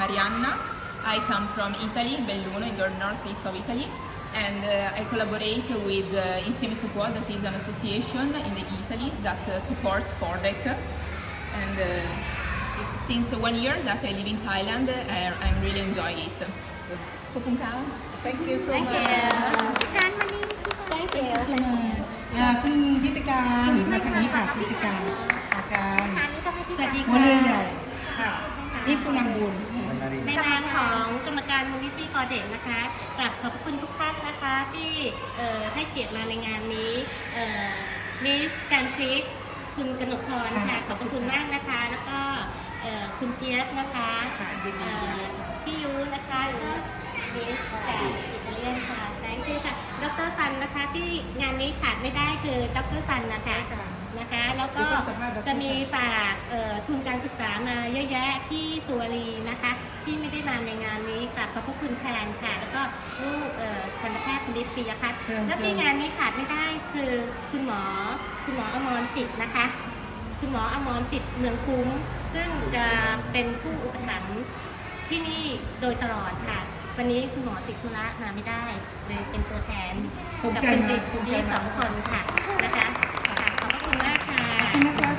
Marianna. I come from Italy, Belluno, in the northeast of Italy, and uh, I collaborate with uh, Insieme Si Può, that is an association in the Italy that uh, supports Fordec. And uh, it's since one year that I live in Thailand, and I'm really enjoying it. Kopung Kao. thank you so Thank much you การวันนี้ Thank you อ่าคุณพิติการมาทางนี้ค่ะพิติการอาการ ทานนี้ต้องให้ที่ สวัสดี หัวเรือใหญ่ค่ะนี่ผู้นำบุญ อเด็กนะคะกราบขอบพระคุณทุกท่านนะคะที่เอ่อให้เกียรติมาในงานนี้มิสการพริกคุณกนกพรค่ะขอบพระคุณมากนะคะ แล้วก็เอ่อคุณเจี๊ยบนะคะค่ะยินดีเอ่อพี่ยูนะคะแล้วก็มิสจากอิตาเลียนค่ะแตงคือค่ะดรซันนะคะที่งานนี้ขาดไม่ได้คือดรซันนะคะนะคะแล้วก็จะมีฝากเอ่อทุนการศึกษามาเยอะแยะพี่สุวรีนะคะ ที่ไม่ได้มาในงานนี้กราบขอบพระคุณแทนค่ะ แล้วก็ลูกเอ่อทันตแพทย์คณิตปิยพัฒน์เชิญแล้วเชิที่ญงานนี้ขาดไม่ได้คือคุณหมอคุณหมออมรสิทธิ์นะคะ คุณหมออมรสิทธิ์เมืองคุ้ม ซึ่งจะเป็นผู้อุปถัมภ์ที่นี่โดยตลอดค่ะ วันนี้คุณหมอติดธุระมาไม่ได้เลยเป็นตัวแทนสมกับใจคุณมาจิตสมใจที่สมาองคนค่ะนะคะค่ะขอบพระคุณมากค่ะ ขอบคุณนะคะ